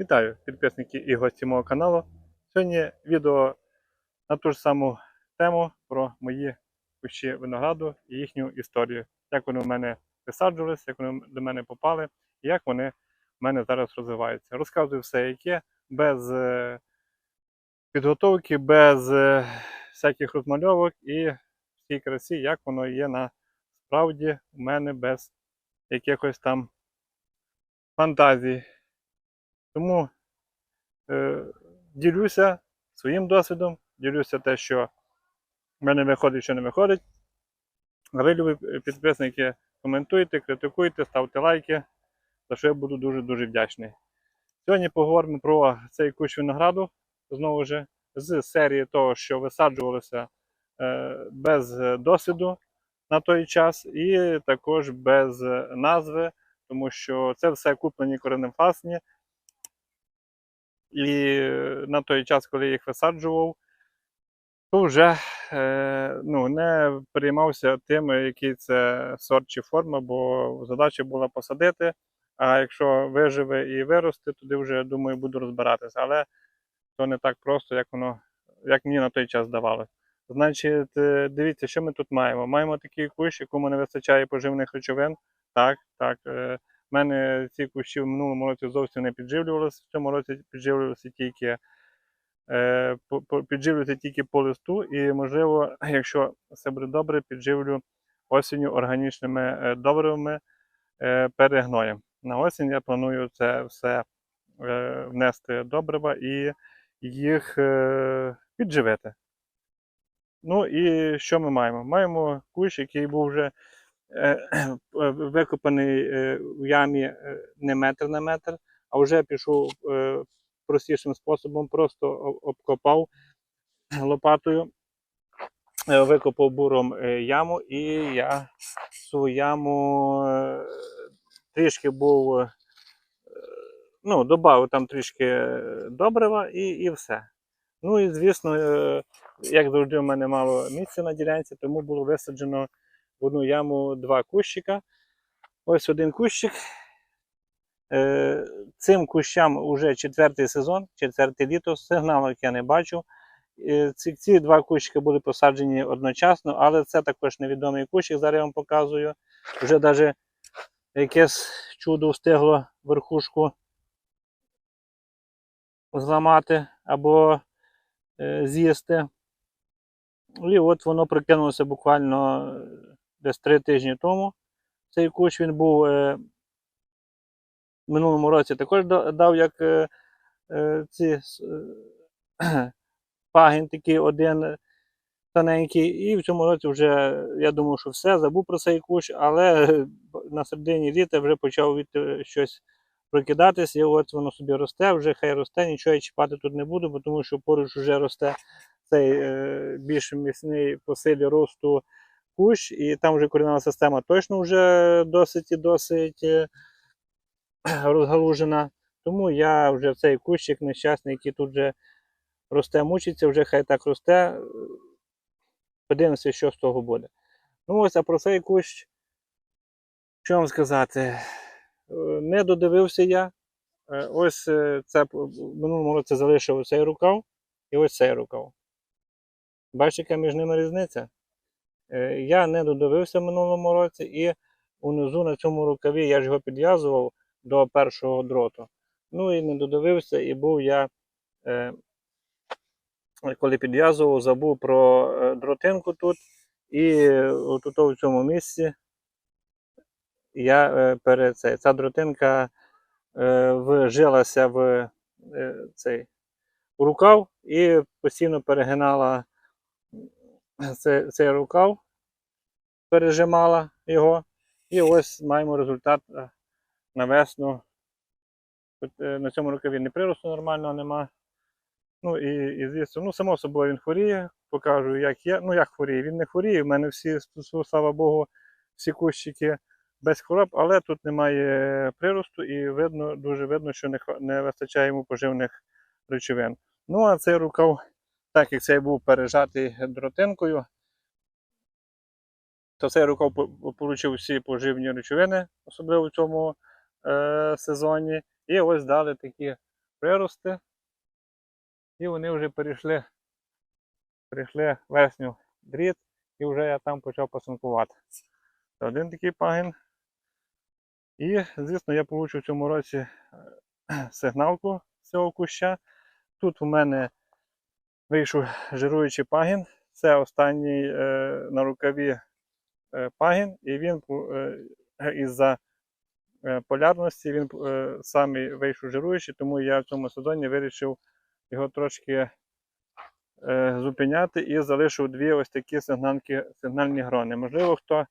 Вітаю підписники і гості мого каналу. Сьогодні відео на ту ж саму тему про мої кущі винограду і їхню історію. Як вони в мене висаджувалися, як вони до мене попали, і як вони в мене зараз розвиваються. Розказую все, яке без е, підготовки, без е, всяких розмальовок і всій красі, як воно є насправді у мене без якихось там фантазій. Тому е, ділюся своїм досвідом, ділюся те, що в мене виходить, що не виходить. Любі підписники, коментуйте, критикуйте, ставте лайки, за що я буду дуже-дуже вдячний. Сьогодні поговоримо про цей кущ винограду, знову ж, з серії того, що висаджувалося е, без досвіду на той час, і також без назви, тому що це все куплені кореневласні. І на той час, коли я їх висаджував, то вже е, ну, не переймався тим, який це сорт чи форма, бо задача була посадити. А якщо виживе і виросте, тоді вже думаю, буду розбиратися. Але то не так просто, як воно, як мені на той час здавалося. Значить, е, дивіться, що ми тут маємо. Маємо такий кущ, якому не вистачає поживних речовин. Так, так. В мене ці кущі в минулому році зовсім не підживлювалися. В цьому році підживлювалися тільки е, по- тільки по листу, і, можливо, якщо все буде добре, підживлю осінню органічними е, добривами е, перегноєм. На осінь я планую це все е, внести добрива і їх е, підживити. Ну і що ми маємо? Маємо кущ, який був вже викопаний е, в ямі е, не метр на метр, а вже пішов е, простішим способом, просто обкопав лопатою, е, викопав буром е, яму, і я цю яму е, трішки був, е, ну, додав там трішки добрива і, і все. Ну і звісно, е, як завжди, в мене мало місця на ділянці, тому було висаджено в одну яму два кущика. Ось один кущик. Е, Цим кущам вже четвертий сезон, четверте літо, сигналок я не бачу. Е, Ці, ці два кущики були посаджені одночасно, але це також невідомий кущик, зараз я вам показую. Вже навіть якесь чудо встигло верхушку зламати або е, з'їсти. І от воно прикинулося буквально десь три тижні тому. Цей кущ він був е, в минулому році також дав як е, е, ці пагін такий один тоненький. І в цьому році вже я думав, що все, забув про цей кущ, але на середині літа вже почав від щось прокидатись, і от воно собі росте, вже хай росте, нічого я чіпати тут не буду, тому що поруч вже росте цей більш міцний по силі росту кущ, і там вже корінна система точно вже досить і досить е, розгалужена. Тому я вже цей кущик нещасний, який тут вже росте, мучиться, вже хай так росте. Подивимося, що з того буде. Ну ось, а про цей кущ, що вам сказати? Е, Не додивився я. Е, Ось це минулому році залишив цей рукав і ось цей рукав. Бачите, яка між ними різниця? Е, Я не додивився минулому році, і унизу на цьому рукаві я ж його підв'язував до першого дроту. Ну і не додивився, і був я, е, коли підв'язував, забув про е, дротинку тут. І у в цьому місці я перед цей, ця дротинка вжилася в цей рукав і постійно перегинала цей, рукав, пережимала його. І ось маємо результат е, на весну. Е, На цьому рукаві не приросту нормального нема. Ну і, і звісно, ну, само собою він хворіє, покажу, як є. Ну, як хворіє, він не хворіє. У мене всі, слава Богу, всі кущики без хвороб, але тут немає приросту і видно, дуже видно, що не, не вистачає йому поживних речовин. Ну, а цей рукав, так як цей був пережатий дротинкою, то цей рукав отримав всі поживні речовини, особливо в цьому е, сезоні. І ось дали такі прирости. І вони вже перейшли, перейшли верхню дріт, і вже я там почав пасинкувати. Це один такий пагін. І, звісно, я получу в цьому році е, сигналку цього куща. Тут у мене вийшов жируючий пагін. Це останній е, на рукаві е, пагін, і він е, із-за е, полярності він е, самий вийшов жируючий, тому я в цьому сезоні вирішив його трошки е, зупиняти і залишив дві ось такі сигнальні, сигнальні грони. Можливо, хто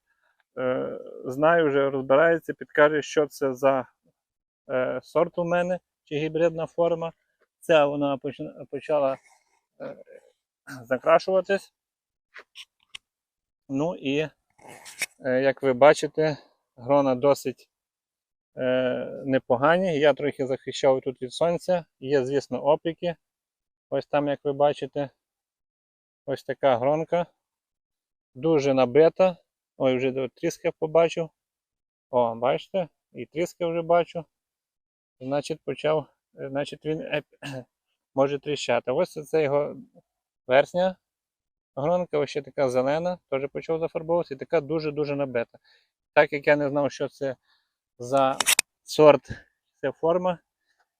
е, знає, вже розбирається, підкаже, що це за е, сорт у мене чи гібридна форма. Це вона почала закрашуватись. Ну і, е, як ви бачите, грона досить е, непогані. Я трохи захищав тут від сонця. Є, звісно, опіки. Ось там, як ви бачите, ось така гронка. Дуже набита. Ой, вже тріска побачив. О, бачите? І тріска вже бачу. Значить, почав, е, значить він е, може тріщати. Ось це його верхня гронка, ось ще така зелена, теж почав зафарбовуватися, і така дуже-дуже набита. Так як я не знав, що це за сорт, це форма,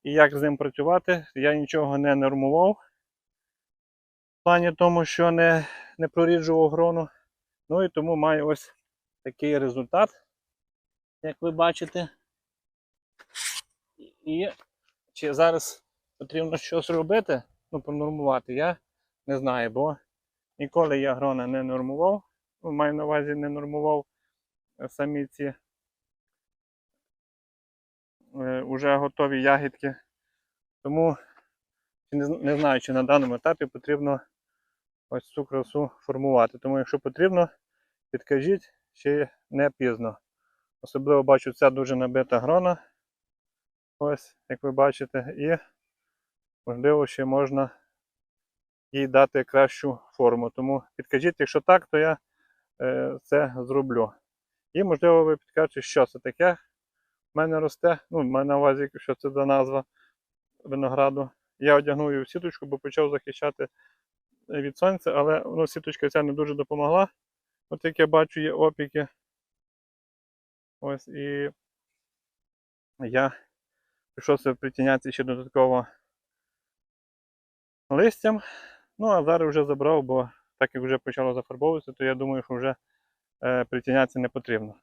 і як з ним працювати, я нічого не нормував. В плані тому, що не, не проріджував грону. Ну і тому маю ось такий результат, як ви бачите. І чи зараз потрібно щось робити, ну, пронормувати, я не знаю, бо ніколи я грона не нормував. Ну, маю на увазі не нормував е, самі ці е, уже готові ягідки. Тому не знаю, чи на даному етапі потрібно ось цю красу формувати. Тому, якщо потрібно, підкажіть, ще не пізно. Особливо бачу, ця дуже набита грона. Ось, як ви бачите, і можливо ще можна їй дати кращу форму. Тому підкажіть, якщо так, то я е, це зроблю. І можливо ви підкажете, що це таке. В мене росте, ну, в мене на увазі, що це за назва винограду. Я одягнув її в сіточку, бо почав захищати від сонця, але ну, сіточка ця не дуже допомогла. От як я бачу, є опіки. Ось і я прийшовся притіняти ще додатково листям. Ну, а зараз вже забрав, бо так як вже почало зафарбовуватися, то я думаю, що вже е, притінятися не потрібно.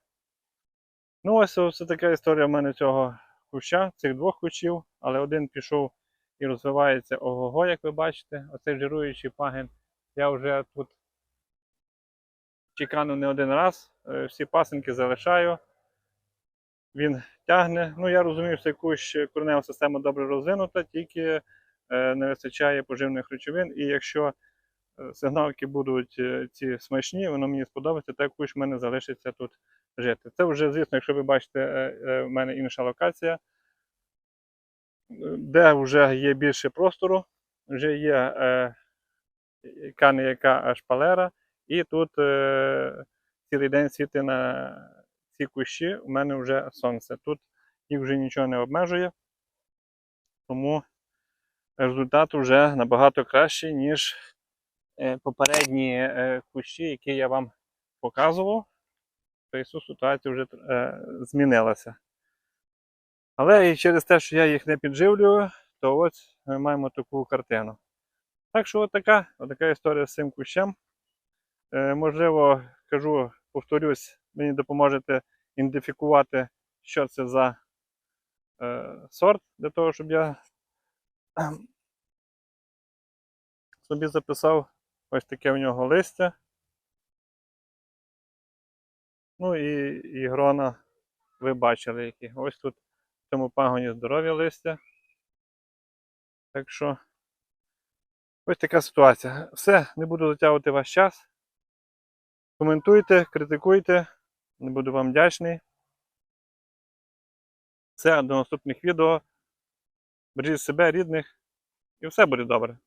Ну, ось ось така історія в мене цього куща, цих двох кущів, але один пішов і розвивається ого-го, як ви бачите. Оцей жируючий пагін. Я вже тут чекану не один раз, е, всі пасинки залишаю. Він тягне. Ну, я розумію, що цей кущ коренева система добре розвинута, тільки е, не вистачає поживних речовин. І якщо е, сигналки будуть е, ці смачні, воно мені сподобається, так кущ в мене залишиться тут жити. Це вже, звісно, якщо ви бачите, е, е, в мене інша локація, е, де вже є більше простору, вже є е, яка не яка шпалера, і тут е, цілий день світи на ці кущі, у мене вже сонце. Тут їх вже нічого не обмежує, тому результат вже набагато кращий, ніж е, попередні е, кущі, які я вам показував. Тобто ситуація вже е, змінилася. Але і через те, що я їх не підживлюю, то ось ми маємо таку картину. Так що отака, отака історія з цим кущем. Е, можливо, кажу, повторюсь, мені допоможете ідентифікувати, що це за е, сорт, для того, щоб я собі записав ось таке в нього листя. Ну і, і грона ви бачили, які. Ось тут в цьому пагоні здорові листя. Так що ось така ситуація. Все, не буду затягувати ваш час. Коментуйте, критикуйте, не буду вам вдячний. Все, до наступних відео. Бережіть себе, рідних, і все буде добре.